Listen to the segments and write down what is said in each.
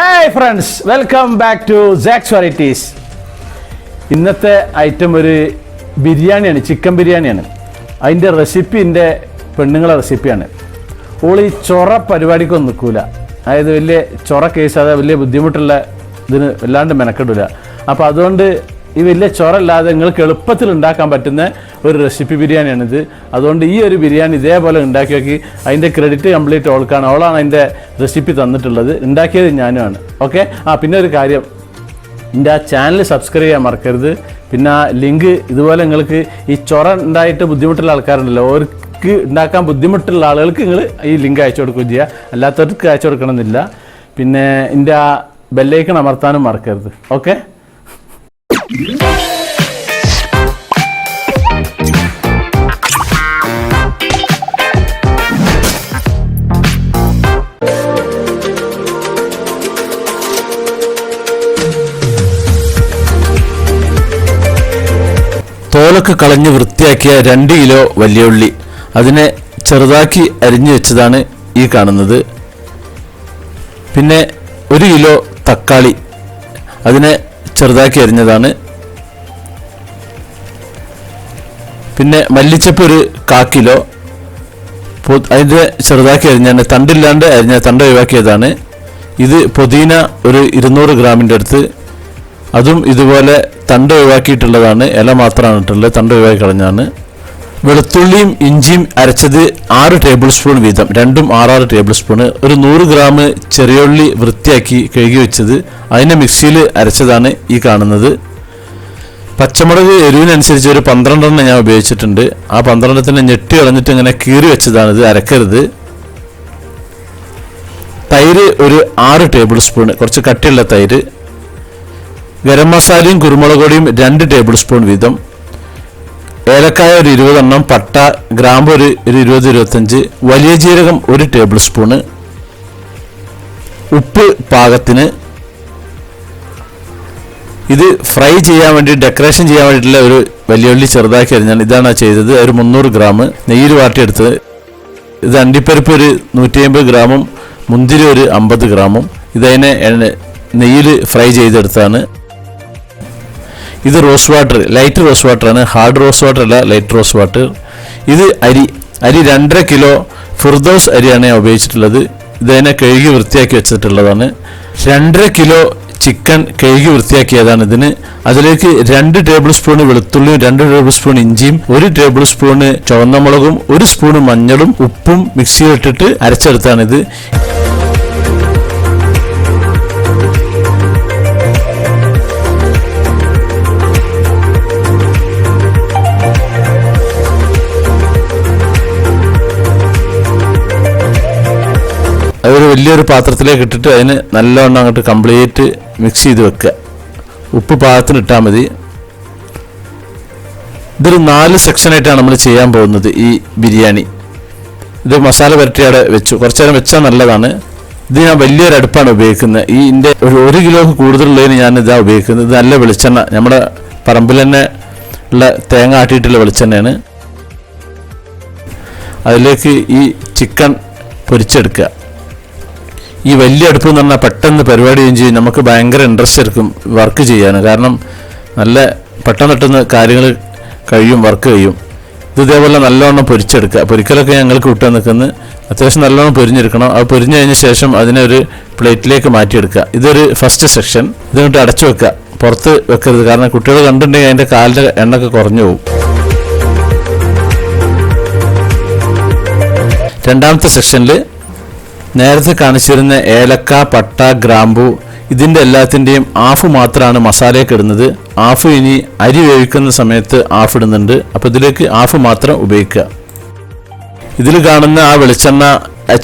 Hi friends welcome back to Jack's varieties ഇന്നത്തെ item ഒരു ബിരിയാണിയാണ് ചിക്കൻ ബിരിയാണിയാണ്. അതിന്റെ റെസിപ്പി എന്റെ പെണ്ണുങ്ങളെ റെസിപ്പിയാണ് ഓൾ ഈ ചൊറ പരിപാടിക്കൊന്നും നിൽക്കൂല. അതായത് വലിയ ചൊറ കേസ് അതായത് വലിയ ബുദ്ധിമുട്ടുള്ള ഇതിന് വല്ലാണ്ട് മെനക്കെടില്ല അപ്പോൾ അതുകൊണ്ട് ഈ വലിയ ചൊറല്ലാതെ നിങ്ങൾക്ക് എളുപ്പത്തിൽ ഉണ്ടാക്കാൻ പറ്റുന്ന ഒരു റെസിപ്പി ബിരിയാണിയാണിത്. അതുകൊണ്ട് ഈ ഒരു ബിരിയാണി ഇതേപോലെ ഉണ്ടാക്കി നോക്കി. അതിന്റെ ക്രെഡിറ്റ് കംപ്ലീറ്റ് ഓൾക്കാണ്. ഓളാണ് അതിന്റെ റെസിപ്പി തന്നിട്ടുള്ളത്. ഉണ്ടാക്കിയത് ഞാനുമാണ്. ഓക്കെ ആ പിന്നെ ഒരു കാര്യം. എന്റെ ആ ചാനൽ സബ്സ്ക്രൈബ് ചെയ്യാൻ മറക്കരുത്. പിന്നെ ആ ലിങ്ക് ഇതുപോലെ നിങ്ങൾക്ക് ഈ ചൊറ ഉണ്ടായിട്ട് ബുദ്ധിമുട്ടുള്ള ആൾക്കാരുണ്ടല്ലോ. അവർക്ക് ഉണ്ടാക്കാൻ ബുദ്ധിമുട്ടുള്ള ആളുകൾക്ക് നിങ്ങൾ ഈ ലിങ്ക് അയച്ചു കൊടുക്കുകയും ചെയ്യുക അല്ലാത്തവർക്ക് അയച്ചു കൊടുക്കണമെന്നില്ല. പിന്നെ എന്റെ ആ ബെല്ലൈക്കൺ അമർത്താനും മറക്കരുത്. ഓക്കെ തോലൊക്കെ കളഞ്ഞ് വൃത്തിയാക്കിയ രണ്ട് കിലോ വലിയ ഉള്ളി. അതിനെ ചെറുതാക്കി അരിഞ്ഞു വെച്ചതാണ് ഈ കാണുന്നത്. പിന്നെ ഒരു കിലോ തക്കാളി. അതിനെ ചെറുതാക്കി അരിഞ്ഞതാണ്. പിന്നെ മല്ലിച്ചപ്പ് ഒരു കാ കിലോ. അതിന്റെ ചെറുതാക്കി അരിഞ്ഞാണ് തണ്ടില്ലാണ്ട് അരിഞ്ഞ തണ്ട ഒഴിവാക്കിയതാണ്. ഇത് പുതിന ഒരു ഇരുന്നൂറ് ഗ്രാമിന്റെ അടുത്ത്. അതും ഇതുപോലെ തണ്ട് ഒഴിവാക്കിയിട്ടുള്ളതാണ് ഇല മാത്രമാണ് ഇട്ടുള്ളത് തണ്ട് ഒഴിവാക്കി കളഞ്ഞാണ് വെളുത്തുള്ളിയും ഇഞ്ചിയും അരച്ചത് ആറ് ടേബിൾ സ്പൂൺ വീതം രണ്ടും ആറാറ് ടേബിൾ സ്പൂൺ ഒരു നൂറ് ഗ്രാം ചെറിയുള്ളി വൃത്തിയാക്കി കഴുകി വെച്ചത് അതിനെ മിക്സിയിൽ അരച്ചതാണ് ഈ കാണുന്നത്. പച്ചമുളക് എരിവിനനുസരിച്ച് ഒരു പന്ത്രണ്ടെണ്ണം ഞാൻ ഉപയോഗിച്ചിട്ടുണ്ട്. ആ പന്ത്രണ്ടെണ്ണത്തിന് ഞെട്ടി കളഞ്ഞിട്ട് ഇങ്ങനെ കീറി വെച്ചതാണ് ഇത് അരക്കരുത്. തൈര് ഒരു ആറ് ടേബിൾ സ്പൂൺ കുറച്ച് കട്ടിയുള്ള തൈര്. ഗരം മസാലയും കുരുമുളക് പൊടിയും രണ്ട് ടേബിൾ സ്പൂൺ വീതം. ഏലക്കായ ഒരു ഇരുപതെണ്ണം പട്ട ഗ്രാമ്പ് ഒരു ഒരു ഇരുപത് ഇരുപത്തഞ്ച് വലിയ ജീരകം ഒരു ടേബിൾ സ്പൂണ്. ഉപ്പ് പാകത്തിന്. ഇത് ഫ്രൈ ചെയ്യാൻ വേണ്ടി ഡെക്കറേഷൻ ചെയ്യാൻ വേണ്ടിയിട്ടുള്ള ഒരു വലിയുള്ളി ചെറുതാക്കി അരിഞ്ഞാണ്. ഇതാണ് ചെയ്തത്. ഒരു മുന്നൂറ് ഗ്രാം നെയ്യിൽ വാട്ടിയെടുത്തത്. ഇത് അണ്ടിപ്പരിപ്പ് ഒരു നൂറ്റി അമ്പത് ഗ്രാമും മുന്തിരി ഒരു അമ്പത് ഗ്രാമും. ഇതതിനെ നെയ്യിൽ ഫ്രൈ ചെയ്തെടുത്താണ് ഇത് റോസ് വാട്ടർ ലൈറ്റ് റോസ് വാട്ടറാണ്. ഹാർഡ് റോസ് വാട്ടർ അല്ല ലൈറ്റ് റോസ് വാട്ടർ. ഇത് അരി അരി രണ്ടര കിലോ ഫിർദോസ് അരിയാണ് ഞാൻ ഉപയോഗിച്ചിട്ടുള്ളത്. ഇതിനെ കഴുകി വൃത്തിയാക്കി വെച്ചിട്ടുള്ളതാണ്. രണ്ടര കിലോ ചിക്കൻ കഴുകി വൃത്തിയാക്കിയതാണ് ഇതിന്. അതിലേക്ക് രണ്ട് ടേബിൾ സ്പൂൺ വെളുത്തുള്ളിയും രണ്ട് ടേബിൾ സ്പൂൺ ഇഞ്ചിയും ഒരു ടേബിൾ സ്പൂണ് ചുവന്ന മുളകും ഒരു സ്പൂൺ മഞ്ഞളും ഉപ്പും മിക്സിയിലിട്ടിട്ട് അരച്ചെടുത്താണിത് അതൊരു വലിയൊരു പാത്രത്തിലേക്ക് ഇട്ടിട്ട് അതിന് നല്ലവണ്ണം അങ്ങോട്ട് കംപ്ലീറ്റ് മിക്സ് ചെയ്ത് വെക്കുക. ഉപ്പ് പാകത്തിന് ഇട്ടാൽ മതി. ഇതൊരു നാല് സെക്ഷനായിട്ടാണ് നമ്മൾ ചെയ്യാൻ പോകുന്നത് ഈ ബിരിയാണി. ഇത് മസാല പുരട്ടി അവിടെ വെച്ചു. കുറച്ച് നേരം വെച്ചാൽ നല്ലതാണ്. ഇത് ഞാൻ വലിയൊരു അടുപ്പാണ് ഉപയോഗിക്കുന്നത്. ഈ ഇതിന്റെ ഒരു ഒരു കിലോ കൂടുതലുള്ളതിന് ഞാൻ ഇതാ ഉപയോഗിക്കുന്നത്. ഇത് നല്ല വെളിച്ചെണ്ണ. നമ്മുടെ പറമ്പിൽ തന്നെ ഉള്ള തേങ്ങ ആട്ടിയിട്ടുള്ള വെളിച്ചെണ്ണയാണ്. അതിലേക്ക് ഈ ചിക്കൻ പൊരിച്ചെടുക്കുക. ഈ വലിയ അടുപ്പ് എന്ന് പറഞ്ഞാൽ പെട്ടെന്ന് പരിപാടി ചെയ്യും നമുക്ക് ഭയങ്കര ഇൻട്രസ്റ്റ് എടുക്കും വർക്ക് ചെയ്യാൻ. കാരണം നല്ല പെട്ടെന്ന് പെട്ടെന്ന് കാര്യങ്ങൾ കഴിയും വർക്ക് കഴിയും. ഇത് ഇതേപോലെ നല്ലവണ്ണം പൊരിച്ചെടുക്കുക. പൊരിക്കലൊക്കെ ഞങ്ങൾക്ക് വിട്ടു നിൽക്കുന്നത് അത്യാവശ്യം നല്ലോണം പൊരിഞ്ഞെടുക്കണം. അത് പൊരിഞ്ഞു കഴിഞ്ഞ ശേഷം അതിനെ ഒരു പ്ലേറ്റിലേക്ക് മാറ്റിയെടുക്കുക. ഇതൊരു ഫസ്റ്റ് സെക്ഷൻ ഇതിനോട്ട് അടച്ചു വെക്കുക. പുറത്ത് വെക്കരുത്. കാരണം കുട്ടികൾ കണ്ടിട്ടുണ്ടെങ്കിൽ അതിന്റെ കാലിന്റെ എണ്ണൊക്കെ കുറഞ്ഞു പോകും. രണ്ടാമത്തെ സെക്ഷനിൽ നേരത്തെ കാണിച്ചിരുന്ന ഏലക്ക പട്ട ഗ്രാമ്പു ഇതിന്റെ എല്ലാത്തിന്റെയും ആഫ് മാത്രമാണ് മസാലയൊക്കെ ഇടുന്നത്. ആഫ് ഇനി അരി വേവിക്കുന്ന സമയത്ത് ആഫ് ഇടുന്നുണ്ട്. അപ്പോൾ ഇതിലേക്ക് ആഫ് മാത്രം ഉപയോഗിക്കുക. ഇതിൽ കാണുന്ന ആ വെളിച്ചെണ്ണ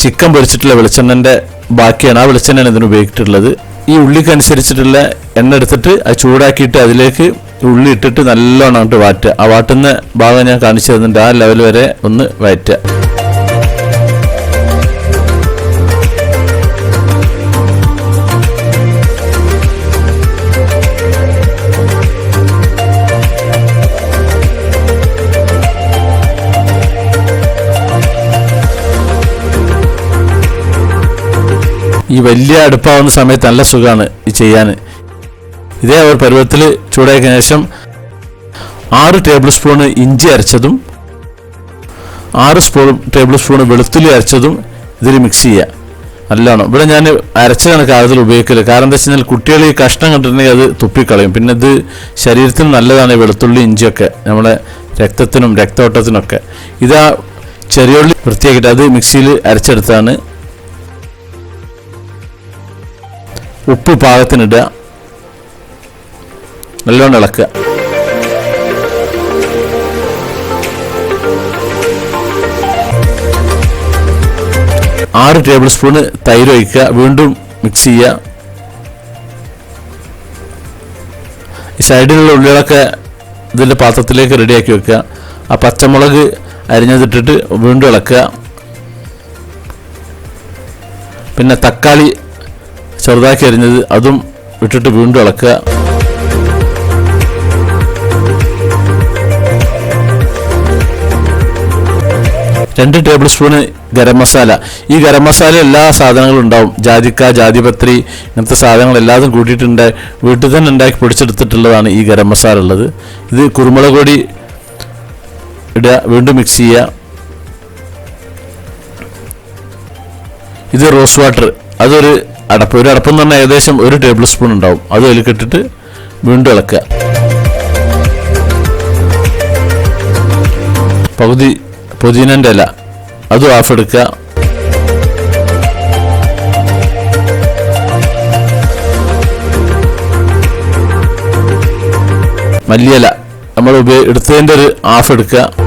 ചിക്കൻ പൊരിച്ചിട്ടുള്ള വെളിച്ചെണ്ണന്റെ ബാക്കിയാണ് ആ വെളിച്ചെണ്ണയാണ് ഇതിന് ഉപയോഗിച്ചിട്ടുള്ളത്. ഈ ഉള്ളിക്കനുസരിച്ചിട്ടുള്ള എണ്ണ എടുത്തിട്ട് അത് ചൂടാക്കിയിട്ട് അതിലേക്ക് ഉള്ളി ഇട്ടിട്ട് നല്ലോണം അങ്ങോട്ട് വാറ്റുക ആ വാട്ടുന്ന ഭാഗം ഞാൻ കാണിച്ചു തരുന്നുണ്ട് ആ ലെവൽ വരെ ഒന്ന് വയറ്റുക ഈ വലിയ അടുപ്പാവുന്ന സമയത്ത് നല്ല സുഖമാണ് ഈ ചെയ്യാൻ. ഇതേ ഒരു പരുവത്തിൽ ചൂടാക്കിയ ശേഷം ആറ് ടേബിൾ സ്പൂണ് ഇഞ്ചി അരച്ചതും ആറ് സ്പൂൺ ടേബിൾ സ്പൂൺ വെളുത്തുള്ളി അരച്ചതും ഇതിൽ മിക്സ് ചെയ്യുക. നല്ലോണം. ഇവിടെ ഞാൻ അരച്ച കണക്ക് ഉപയോഗിക്കില്ല കാരണം എന്താ വെച്ച് കഴിഞ്ഞാൽ കുട്ടികൾ ഈ കഷ്ണം കണ്ടിട്ടുണ്ടെങ്കിൽ അത് തുപ്പിക്കളയും. പിന്നെ ഇത് ശരീരത്തിന് നല്ലതാണ് ഈ വെളുത്തുള്ളി ഇഞ്ചിയൊക്കെ. നമ്മുടെ രക്തത്തിനും രക്തോട്ടത്തിനൊക്കെ. ഇതാ ചെറിയുള്ളി വൃത്തിയാക്കിയിട്ട് അത് മിക്സിയിൽ അരച്ചെടുത്താണ് ഉപ്പ് പാകത്തിനിടുക. നല്ലോണം ഇളക്കുക. ആറ് ടേബിൾ സ്പൂണ് തൈര് ഒഴിക്കുക. വീണ്ടും മിക്സ് ചെയ്യുക. ഈ സൈഡിലുള്ള ഉള്ളികളൊക്കെ ഇതിന്റെ പാത്രത്തിലേക്ക് റെഡിയാക്കി വെക്കുക. ആ പച്ചമുളക് അരിഞ്ഞതിട്ടിട്ട് വീണ്ടും ഇളക്കുക. പിന്നെ തക്കാളി ചെറുതാക്കി അരിഞ്ഞത് അതും ഇട്ടിട്ട് വീണ്ടും ഇളക്കുക. രണ്ട് ടേബിൾ സ്പൂണ് ഗരം മസാല. ഈ ഗരം മസാല എല്ലാ സാധനങ്ങളും ഉണ്ടാവും. ജാതിക്ക ജാതിപത്രി ഇങ്ങനത്തെ സാധനങ്ങൾ എല്ലാതും കൂട്ടിയിട്ടുണ്ട്. വീട്ടിൽ തന്നെ ഉണ്ടാക്കി പൊടിച്ചെടുത്തിട്ടുള്ളതാണ് ഈ ഗരം മസാല ഉള്ളത്. ഇത് കുരുമുളക് പൊടി ഇടുക വീണ്ടും മിക്സ് ചെയ്യുക. ഇത് റോസ് വാട്ടർ. അതൊരു അടപ്പ്. ഒരു അടപ്പ് എന്ന് പറഞ്ഞാൽ ഏകദേശം ഒരു ടേബിൾ സ്പൂൺ ഉണ്ടാവും. അത് അതിലേക്ക് ഇട്ടിട്ട് വീണ്ടും ഇളക്കുക. പകുതി പുതിനന്റെ ഇല. അതും ഓഫ് എടുക്കുക. മല്ലിയില. നമ്മൾ ഉപയോഗ എടുത്തതിന്റെ ഒരു ഹാഫ് എടുക്കുക.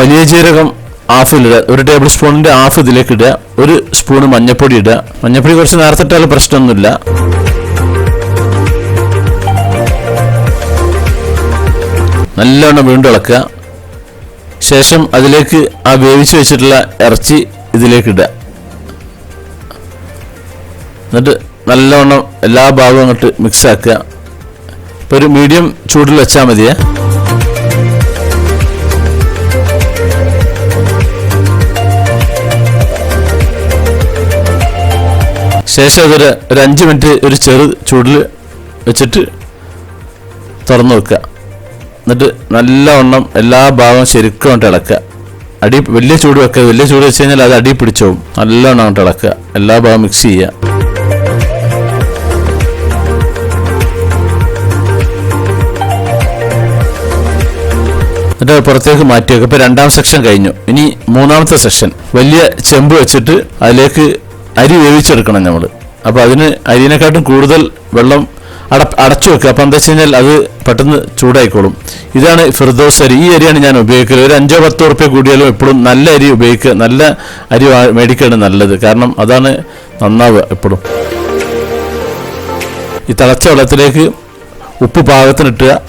വലിയ ജീരകം ഹാഫ് ഇടുക ഒരു ടേബിൾ സ്പൂണിന്റെ ഹാഫ് ഇതിലേക്ക് ഇടുക. ഒരു സ്പൂണ് മഞ്ഞപ്പൊടി ഇടുക. മഞ്ഞപ്പൊടി കുറച്ച് നേരത്തെ ഇട്ടാലും പ്രശ്നമൊന്നുമില്ല. നല്ലവണ്ണം വീണ്ടും ഇളക്കുക. ശേഷം അതിലേക്ക് ആ വേവിച്ച് വെച്ചിട്ടുള്ള ഇറച്ചി ഇതിലേക്ക് ഇടുക. എന്നിട്ട് നല്ലവണ്ണം എല്ലാ ഭാഗവും അങ്ങോട്ട് മിക്സ് ആക്കുക. ഇപ്പോൾ ഒരു മീഡിയം ചൂടിൽ വെച്ചാൽ മതിയേ. ശേഷം അതൊരു ഒരു അഞ്ച് മിനിറ്റ് ഒരു ചെറു ചൂടിൽ വെച്ചിട്ട് തുറന്നു വെക്കുക. എന്നിട്ട് നല്ലവണ്ണം എല്ലാ ഭാഗവും ശരിക്കും കൊണ്ട് ഇളക്കുക. അടി വലിയ ചൂട് വെക്കുക. വലിയ ചൂട് വെച്ച് കഴിഞ്ഞാൽ അത് അടി പിടിച്ചോവും. നല്ലവണ്ണം കൊണ്ട് ഇളക്കുക. എല്ലാ ഭാഗവും മിക്സ് ചെയ്യുക. എന്നിട്ട് പുറത്തേക്ക് മാറ്റി വെക്കുക. ഇപ്പോൾ രണ്ടാം സെക്ഷൻ കഴിഞ്ഞു. ഇനി മൂന്നാമത്തെ സെക്ഷൻ വലിയ ചെമ്പ് വെച്ചിട്ട് അതിലേക്ക് അരി വേവിച്ചെടുക്കണം നമ്മൾ അപ്പോൾ അതിന് അരിനെക്കാട്ടും കൂടുതൽ വെള്ളം അട അടച്ചു വെക്കുക. അപ്പം എന്താ വെച്ച് കഴിഞ്ഞാൽ അത് പെട്ടെന്ന് ചൂടായിക്കോളും. ഇതാണ് ഫിർദോസ് അരി. ഈ അരിയാണ് ഞാൻ ഉപയോഗിക്കൽ. ഒരു അഞ്ചോ പത്തോ റുപ്യ കൂടിയാലും എപ്പോഴും നല്ല അരി ഉപയോഗിക്കുക. നല്ല അരി മേടിക്കുകയാണ് നല്ലത്. കാരണം അതാണ് നന്നാവുക എപ്പോഴും. ഈ തിളച്ച വെള്ളത്തിലേക്ക് ഉപ്പ് പാകത്തിനിട്ടുക.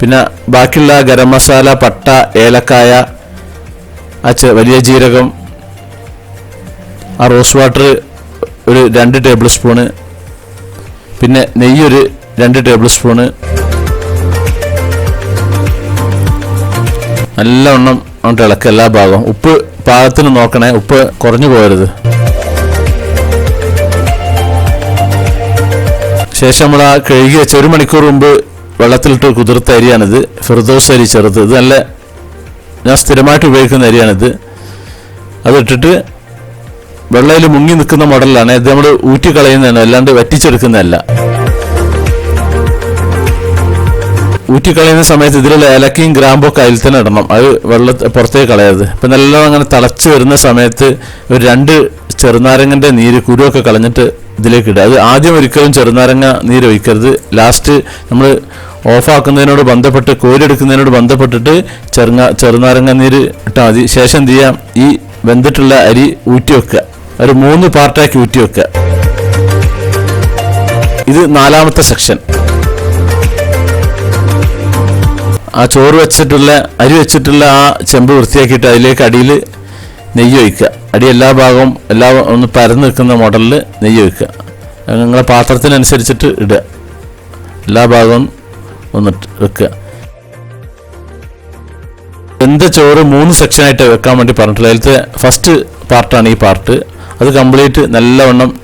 പിന്നെ ബാക്കിയുള്ള ഗരം മസാല പട്ട ഏലക്കായ ആ ചെ- വലിയ ജീരകം ആ റോസ് വാട്ടർ ഒരു രണ്ട് ടേബിൾ സ്പൂണ് പിന്നെ നെയ്യ് ഒരു രണ്ട് ടേബിൾ സ്പൂണ്. നല്ലവണ്ണം അങ്ങോട്ട് ഇളക്കുക എല്ലാ ഭാഗവും. ഉപ്പ് പാകത്തിന് നോക്കണേ ഉപ്പ് കുറഞ്ഞു പോകരുത്. ശേഷം നമ്മൾ ആ കഴുകി വെച്ച ഒരു മണിക്കൂർ മുമ്പ് വെള്ളത്തിലിട്ട് കുതിർത്ത അരിയാണിത്. ഫിർദോസ് അരി ചെറുത്. ഇത് നല്ല ഞാൻ സ്ഥിരമായിട്ട് ഉപയോഗിക്കുന്ന അരിയാണിത്. അതിട്ടിട്ട് വെള്ളയിൽ മുങ്ങി നിൽക്കുന്ന മോഡലാണ് ഇത് നമ്മൾ ഊറ്റിക്കളയുന്നതാണ് അല്ലാണ്ട് വറ്റിച്ചെടുക്കുന്നതല്ല. ഊറ്റിക്കളയുന്ന സമയത്ത് ഇതിലുള്ള ഏലക്കയും ഗ്രാമ്പും ഒക്കെ അതിൽ തന്നെ ഇടണം. അത് വെള്ള പുറത്തേക്ക് കളയരുത്. ഇപ്പം നല്ലോണം അങ്ങനെ തിളച്ച് വരുന്ന സമയത്ത് ഒരു രണ്ട് ചെറുനാരങ്ങന്റെ നീര് കുരുവൊക്കെ കളഞ്ഞിട്ട് ഇതിലേക്ക് ഇടുക. അത് ആദ്യം ഒരിക്കലും ചെറുനാരങ്ങ നീര് ഒഴിക്കരുത്. ലാസ്റ്റ് നമ്മൾ ഓഫാക്കുന്നതിനോട് ബന്ധപ്പെട്ട് കോരിയെടുക്കുന്നതിനോട് ബന്ധപ്പെട്ടിട്ട് ചെറുങ്ങ ചെറുനാരങ്ങ നീര് ഇട്ടാൽ മതി. ശേഷം എന്ത് ചെയ്യാം? ഈ വെന്തിട്ടുള്ള അരി ഊറ്റി വെക്കുക ഒരു മൂന്ന് പാർട്ടാക്കി ഊറ്റി വെക്കുക ഇത് നാലാമത്തെ സെക്ഷൻ ആ ചോറ് വെച്ചിട്ടുള്ള അരി വെച്ചിട്ടുള്ള ആ ചെമ്പ് വൃത്തിയാക്കിയിട്ട് അതിലേക്ക് അടിയിൽ നെയ്യ് ഒഴിക്കുക. അടി എല്ലാ ഭാഗവും എല്ലാ ഒന്ന് പരന്ന് നിൽക്കുന്ന മോഡലിൽ നെയ്യ് ഒഴിക്കുക. നിങ്ങളെ പാത്രത്തിനനുസരിച്ചിട്ട് ഇടുക. എല്ലാ ഭാഗവും ഒന്ന് വെക്കുക. എന്ത് ചോറ് മൂന്ന് സെക്ഷനായിട്ട് വെക്കാൻ വേണ്ടി പറഞ്ഞിട്ടുള്ളത്? അതിലത്തെ ഫസ്റ്റ് പാർട്ടാണ് ഈ പാർട്ട് അത് കംപ്ലീറ്റ് നല്ലവണ്ണം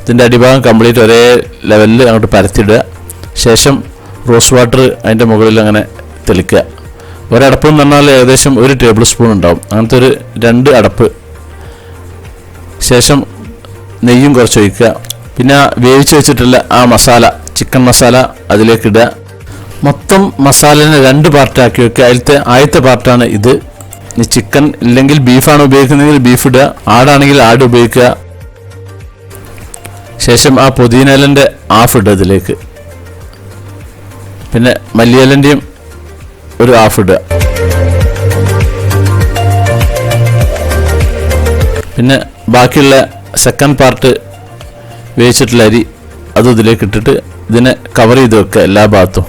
ഇതിന്റെ അടിഭാഗം കംപ്ലീറ്റ് ഒരേ ലെവലിൽ അങ്ങോട്ട് പരത്തിയിടുക. ശേഷം റോസ് വാട്ടർ അതിന്റെ മുകളിൽ അങ്ങനെ തെളിക്കുക. ഒരടപ്പ് എന്ന് പറഞ്ഞാൽ ഏകദേശം ഒരു ടേബിൾ സ്പൂൺ ഉണ്ടാവും. അങ്ങനത്തെ ഒരു രണ്ട് അടപ്പ്. ശേഷം നെയ്യും കുറച്ച് ഒഴിക്കുക. പിന്നെ വേവിച്ച് വെച്ചിട്ടുള്ള ആ മസാല ചിക്കൻ മസാല അതിലേക്ക് ഇടുക. മൊത്തം മസാലനെ രണ്ട് പാർട്ടാക്കി വെക്കുക. അതിലത്തെ ആദ്യത്തെ പാർട്ടാണ് ഇത്. ഇനി ചിക്കൻ ഇല്ലെങ്കിൽ ബീഫാണ് ഉപയോഗിക്കുന്നതെങ്കിൽ ബീഫ് ഇടുക. ആടാണെങ്കിൽ ആട് ഉപയോഗിക്കുക. ശേഷം ആ പുതിനയിലന്റെ ഹാഫ് ഇടുക ഇതിലേക്ക്. പിന്നെ മല്ലിയിലന്റെയും ഒരു ഹാഫ് ഇടുക. പിന്നെ ബാക്കിയുള്ള സെക്കൻഡ് പാർട്ട് വേവിച്ചിട്ടുള്ള അരി അതും ഇതിലേക്ക് ഇട്ടിട്ട് ഇതിനെ കവർ ചെയ്ത് വെക്കുക എല്ലാ ഭാഗത്തും.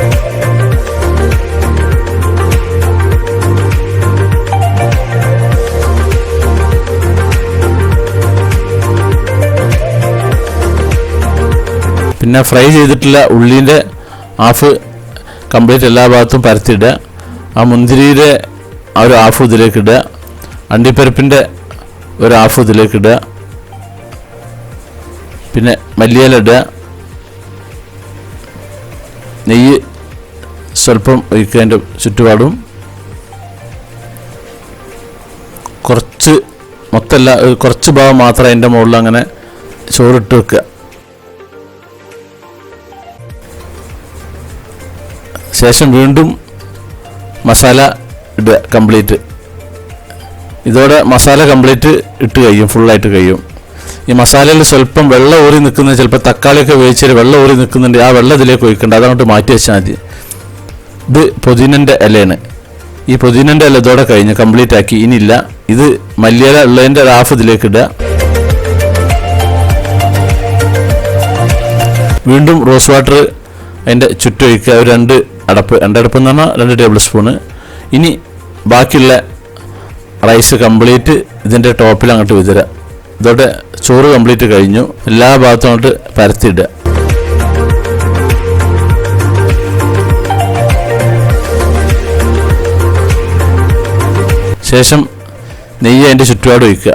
പിന്നെ ഫ്രൈ ചെയ്തിട്ടുള്ള ഉള്ളിന്റെ ഹാഫ് കംപ്ലീറ്റ് എല്ലാ ഭാഗത്തും പരത്തിയിടുക. ആ മുന്തിരിയുടെ ആ ഒരു ഹാഫ് ഇതിലേക്ക് ഇടുക. അണ്ടിപ്പരിപ്പിന്റെ ഒരു ഹാഫ് ഇതിലേക്ക് ഇടുക. പിന്നെ മല്ലിയില ഇടുക. നെയ്യ് സ്വല്പം ഒഴിക്കുക അതിന്റെ ചുറ്റുപാടും. കുറച്ച് മൊത്തമല്ല കുറച്ച് ഭാഗം മാത്രം അതിന്റെ മുകളിൽ അങ്ങനെ ചോറിട്ട് വെക്കുക. ശേഷം വീണ്ടും മസാല ഇടുക കംപ്ലീറ്റ് ഇതോടെ മസാല കംപ്ലീറ്റ് ഇട്ട് കഴിയും ഫുള്ളായിട്ട് കഴിയും. ഈ മസാലയിൽ സ്വല്പം വെള്ളം ഊറി നിൽക്കുന്നത് ചിലപ്പോൾ തക്കാളിയൊക്കെ വേവിച്ചിട്ട് വെള്ളം ഊറി നിൽക്കുന്നുണ്ട് ആ വെള്ളം ഇതിലേക്ക് ഒഴിക്കണ്ട അതങ്ങോട്ട് മാറ്റി വെച്ചാൽ മതി. ഇത് പുതിനന്റെ ഇലയാണ്. ഈ പുതിനന്റെ ഇല ഇതോടെ കഴിഞ്ഞ് കംപ്ലീറ്റ് ആക്കി. ഇനിയില്ല ഇത് മല്ലിയില ഉള്ളതിന്റെ ഹാഫ് ഇതിലേക്ക് ഇടുക. വീണ്ടും റോസ് വാട്ടർ അതിന്റെ ചുറ്റൊഴിക്കുക. ഒരു രണ്ട് അടപ്പ് രണ്ടടപ്പ് എന്ന് പറഞ്ഞാൽ രണ്ട് ടേബിൾ സ്പൂണ് ഇനി ബാക്കിയുള്ള റൈസ് കംപ്ലീറ്റ് ഇതിന്റെ ടോപ്പിൽ അങ്ങോട്ട് വിതരാം. ഇതോടെ ചോറ് കംപ്ലീറ്റ് കഴിഞ്ഞു. എല്ലാ ഭാഗത്തും അങ്ങോട്ട് പരത്തിയിടുക. ശേഷം നെയ്യ് അതിന്റെ ചുറ്റുപാട് ഒഴിക്കുക.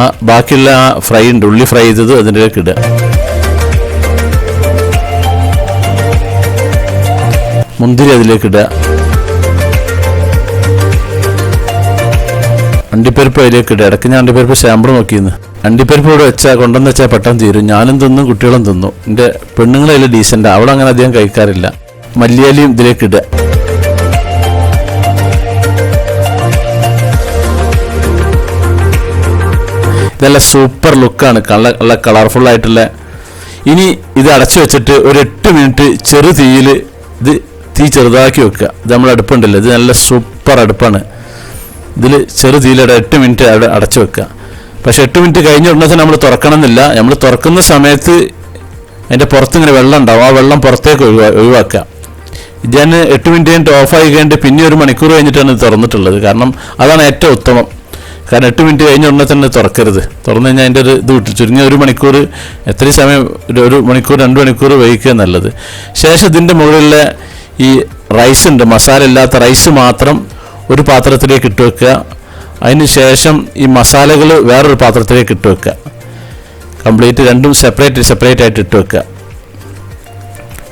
ആ ബാക്കിയുള്ള ആ ഫ്രൈ ഉണ്ട്. ഉള്ളി ഫ്രൈ ചെയ്തത് അതിന്റെ ഇടുക. മുന്തിരി അതിലേക്ക് ഇടുക. അണ്ടിപ്പരിപ്പ് അതിലേക്ക് ഇടുക. ഇടയ്ക്ക് ഞാൻ അണ്ടിപ്പരിപ്പ് സാമ്പിൾ നോക്കിയിരുന്നു. അണ്ടിപ്പരിപ്പ് ഇവിടെ വെച്ചാൽ കൊണ്ടുവന്ന് വെച്ചാൽ പെട്ടെന്ന് തീരും. ഞാനും തിന്നും കുട്ടികളും തിന്നു. എന്റെ പെണ്ണുങ്ങളതിൽ ഡീസന്റാണ് അവളങ്ങനെ അധികം കഴിക്കാറില്ല. മല്ലിയാലിയും ഇതിലേക്ക് ഇടുക. ഇതല്ല സൂപ്പർ ലുക്കാണ്. കള്ള നല്ല കളർഫുൾ ആയിട്ടുള്ള. ഇനി ഇത് അടച്ചു വെച്ചിട്ട് ഒരു എട്ട് മിനിറ്റ് ചെറു തീയിൽ ഇത് തീ ചെറുതാക്കി വെക്കുക. ഇത് നമ്മൾ അടുപ്പുണ്ടല്ലോ. ഇത് നല്ല സൂപ്പർ അടുപ്പാണ്. ഇതിൽ ചെറു തീയിൽ എട്ട് മിനിറ്റ് അവിടെ അടച്ചു വെക്കുക. പക്ഷെ എട്ട് മിനിറ്റ് കഴിഞ്ഞ ഉടനെ തന്നെ നമ്മൾ തുറക്കണമെന്നില്ല. നമ്മൾ തുറക്കുന്ന സമയത്ത് അതിന്റെ പുറത്ത് ഇങ്ങനെ വെള്ളം ഉണ്ടാവും. ആ വെള്ളം പുറത്തേക്ക് ഒഴിവാ ഒഴിവാക്കുക. ഇത് ഞാൻ എട്ട് മിനിറ്റ് കഴിഞ്ഞിട്ട് ഓഫായി കഴിഞ്ഞിട്ട് പിന്നെ ഒരു മണിക്കൂർ കഴിഞ്ഞിട്ടാണ് ഇത് തുറന്നിട്ടുള്ളത്. കാരണം അതാണ് ഏറ്റവും ഉത്തമം. കാരണം എട്ട് മിനിറ്റ് കഴിഞ്ഞ ഉടനെ തന്നെ തുറക്കരുത്. തുറന്നു കഴിഞ്ഞാൽ അതിന്റെ ഒരു ഇത് വിട്ടു ചുരുങ്ങിയ ഒരു മണിക്കൂർ എത്രയും സമയം ഒരു മണിക്കൂർ രണ്ട് മണിക്കൂർ വഹിക്കുക നല്ലത്. ശേഷം ഇതിന്റെ മുകളിലെ ഈ റൈസ് ഉണ്ട് മസാല ഇല്ലാത്ത റൈസ് മാത്രം ഒരു പാത്രത്തിലേക്ക് ഇട്ട് വെക്കുക. അതിന് ശേഷം ഈ മസാലകൾ വേറൊരു പാത്രത്തിലേക്ക് ഇട്ട് വെക്കുക. കംപ്ലീറ്റ് രണ്ടും സെപ്പറേറ്റ് സെപ്പറേറ്റ് ആയിട്ട് ഇട്ട് വെക്കുക.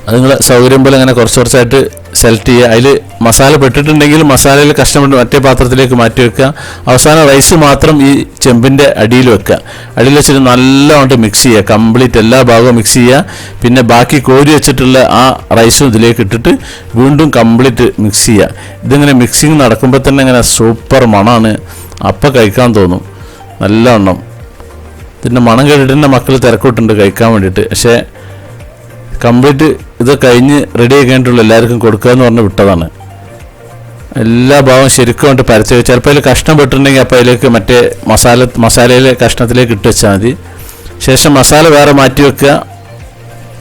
അത് നിങ്ങൾ സൗകര്യം പോലെ അങ്ങനെ കുറച്ച് കുറച്ചായിട്ട് സെലക്ട് ചെയ്യുക. അതിൽ മസാല പെട്ടിട്ടുണ്ടെങ്കിൽ മസാലയിൽ കഷ്ടപ്പെട്ട് മറ്റേ പാത്രത്തിലേക്ക് മാറ്റി വെക്കുക. അവസാനം റൈസ് മാത്രം ഈ ചെമ്പിന്റെ അടിയിൽ വെക്കുക. അടിയിൽ വെച്ചിട്ട് നല്ലവണ്ണം മിക്സ് ചെയ്യുക. കംപ്ലീറ്റ് എല്ലാ ഭാഗവും മിക്സ് ചെയ്യുക. പിന്നെ ബാക്കി കോരി വെച്ചിട്ടുള്ള ആ റൈസും ഇതിലേക്ക് ഇട്ടിട്ട് വീണ്ടും കംപ്ലീറ്റ് മിക്സ് ചെയ്യുക. ഇതിങ്ങനെ മിക്സിങ് നടക്കുമ്പോൾ തന്നെ ഇങ്ങനെ സൂപ്പർ മണമാണ് അപ്പം കഴിക്കാൻ തോന്നും. നല്ലവണ്ണം പിന്നെ മണം കേട്ടിട്ട് തന്നെ മക്കൾ തിരക്കൂട്ടുണ്ട് കഴിക്കാൻ വേണ്ടിയിട്ട്. പക്ഷേ കംപ്ലീറ്റ് ഇത് കഴിഞ്ഞ് റെഡി ആക്കിയിട്ടുള്ള എല്ലാവർക്കും കൊടുക്കുക എന്ന് പറഞ്ഞ് വിട്ടതാണ്. എല്ലാ ഭാവം ശരിക്കും കൊണ്ട് പരത്തി വെച്ച് ചിലപ്പോൾ അതിൽ കഷ്ണം പെട്ടിട്ടുണ്ടെങ്കിൽ അപ്പോൾ അതിലേക്ക് മറ്റേ മസാല മസാലയിലെ കഷ്ണത്തിലേക്ക് ഇട്ട് വെച്ചാൽ മതി. ശേഷം മസാല വേറെ മാറ്റി വെക്കുക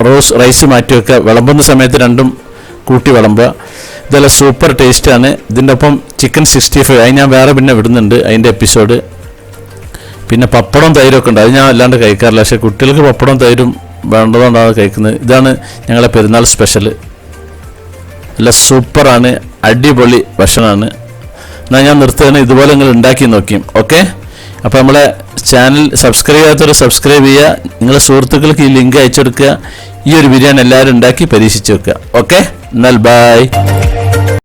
റോസ് റൈസ് മാറ്റി വെക്കുക വിളമ്പുന്ന സമയത്ത് രണ്ടും കൂട്ടി വിളമ്പുക. ഇതെല്ലാം സൂപ്പർ ടേസ്റ്റാണ് ഇതിന്റെ ഒപ്പം ചിക്കൻ സിക്സ്റ്റി ഫൈവ് അത് ഞാൻ വേറെ പിന്നെ വിടുന്നുണ്ട് അതിന്റെ എപ്പിസോഡ് പിന്നെ പപ്പടം തൈരൊക്കെ ഉണ്ട്. അത് ഞാൻ അല്ലാണ്ട് കഴിക്കാറില്ല. പക്ഷേ കുട്ടികൾക്ക് പപ്പടം തൈരും വേണ്ടതുകൊണ്ടാണ് കഴിക്കുന്നത് ഇതാണ് ഞങ്ങളെ പെരുന്നാൾ സ്പെഷ്യൽ നല്ല സൂപ്പറാണ് അടിപൊളി ഭക്ഷണമാണ്. എന്നാൽ ഞാൻ നിർത്തുകയാണ്. ഇതുപോലെ നിങ്ങൾ ഉണ്ടാക്കി നോക്കിയും ഓക്കെ? അപ്പോൾ നമ്മളെ ചാനൽ സബ്സ്ക്രൈബ് ചെയ്യാത്തവർ സബ്സ്ക്രൈബ് ചെയ്യുക. നിങ്ങളെ സുഹൃത്തുക്കൾക്ക് ഈ ലിങ്ക് അയച്ചു കൊടുക്കുക. ഈ ഒരു ബിരിയാണി എല്ലാവരും ഉണ്ടാക്കി പരീക്ഷിച്ച് വെക്കുക ഓക്കെ? എന്നാൽ ബൈ